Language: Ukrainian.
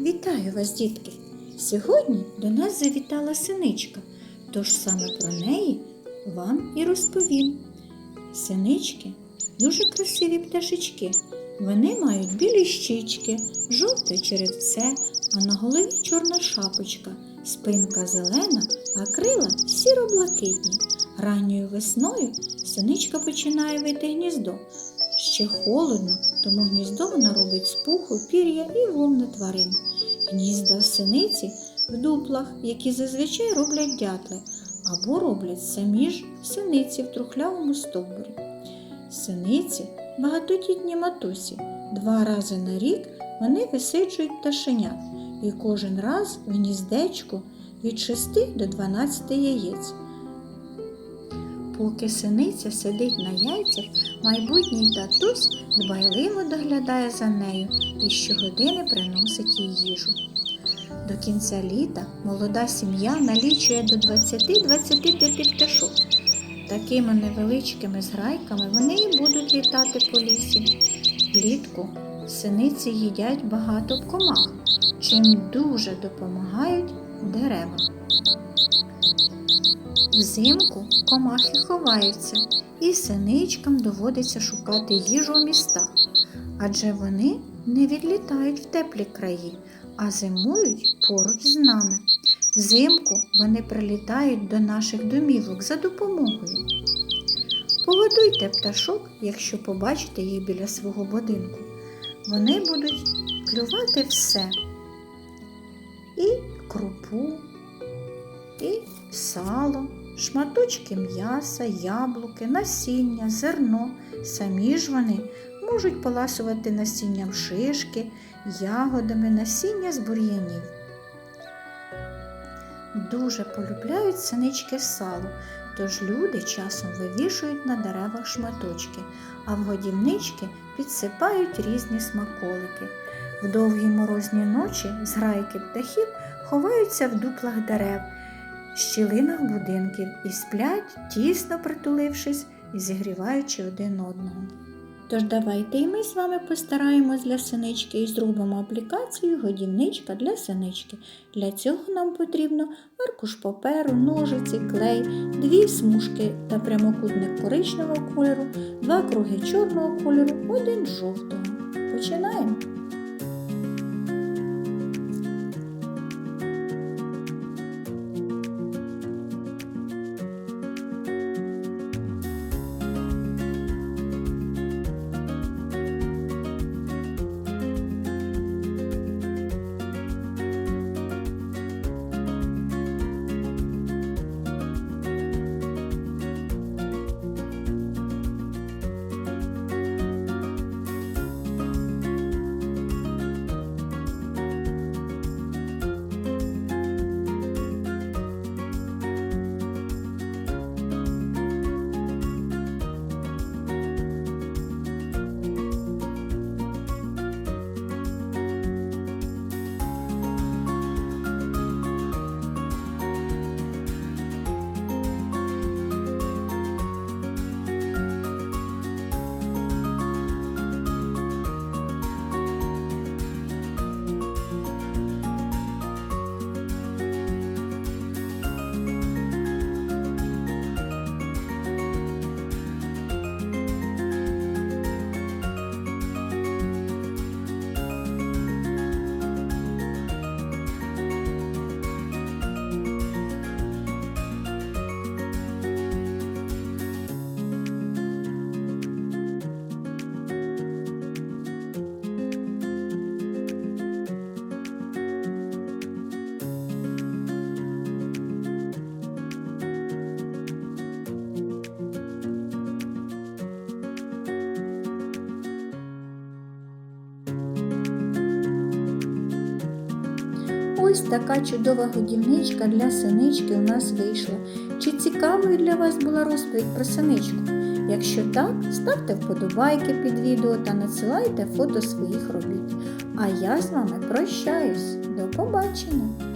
Вітаю вас, дітки! Сьогодні до нас завітала синичка, тож саме про неї вам і розповім. Синички дуже красиві пташечки. Вони мають білі щічки, жовте черевце, а на голові чорна шапочка, спинка зелена, а крила сіро-блакитні. Ранньою весною синичка починає вити гніздо. Ще холодно, тому гніздо вона робить з пуху, пір'я і вовни тварин. Гнізда синиці в дуплах, які зазвичай роблять дятли, або роблять самі ж синиці в трухлявому стовбурі. Синиці багатодітні матусі. Два рази на рік вони висиджують пташенят, і кожен раз в гніздечку від 6 до 12 яєць. Поки синиця сидить на яйцях, майбутній татусь дбайливо доглядає за нею і щогодини приносить їй їжу. До кінця літа молода сім'я налічує до 20-25 пташок. Такими невеличкими зграйками вони і будуть літати по лісі. Влітку синиці їдять багато комах, чим дуже допомагають дерева. Взимку комахи ховаються, і синичкам доводиться шукати їжу у містах, адже вони не відлітають в теплі краї, а зимують поруч з нами. Взимку вони прилітають до наших домівок за допомогою. Погодуйте пташок, якщо побачите їх біля свого будинку. Вони будуть клювати все. І крупу, і сало, шматочки м'яса, яблуки, насіння, зерно. Самі ж вони можуть поласувати насінням шишки, ягодами, насіння з бур'янів. Дуже полюбляють синички сало, тож люди часом вивішують на деревах шматочки, а в годівнички підсипають різні смаколики. В довгі морозні ночі зграйки птахів ховаються в дуплах дерев, щілинах будинків і сплять, тісно притулившись і зігріваючи один одного. Тож давайте і ми з вами постараємось для синички і зробимо аплікацію годівничка для синички. Для цього нам потрібно аркуш паперу, ножиці, клей, дві смужки та прямокутник коричневого кольору, два круги чорного кольору, один жовтого. Починаємо. Ось така чудова годівничка для синички у нас вийшла. Чи цікавою для вас була розповідь про синичку? Якщо так, ставте вподобайки під відео та надсилайте фото своїх робіт. А я з вами прощаюсь. До побачення!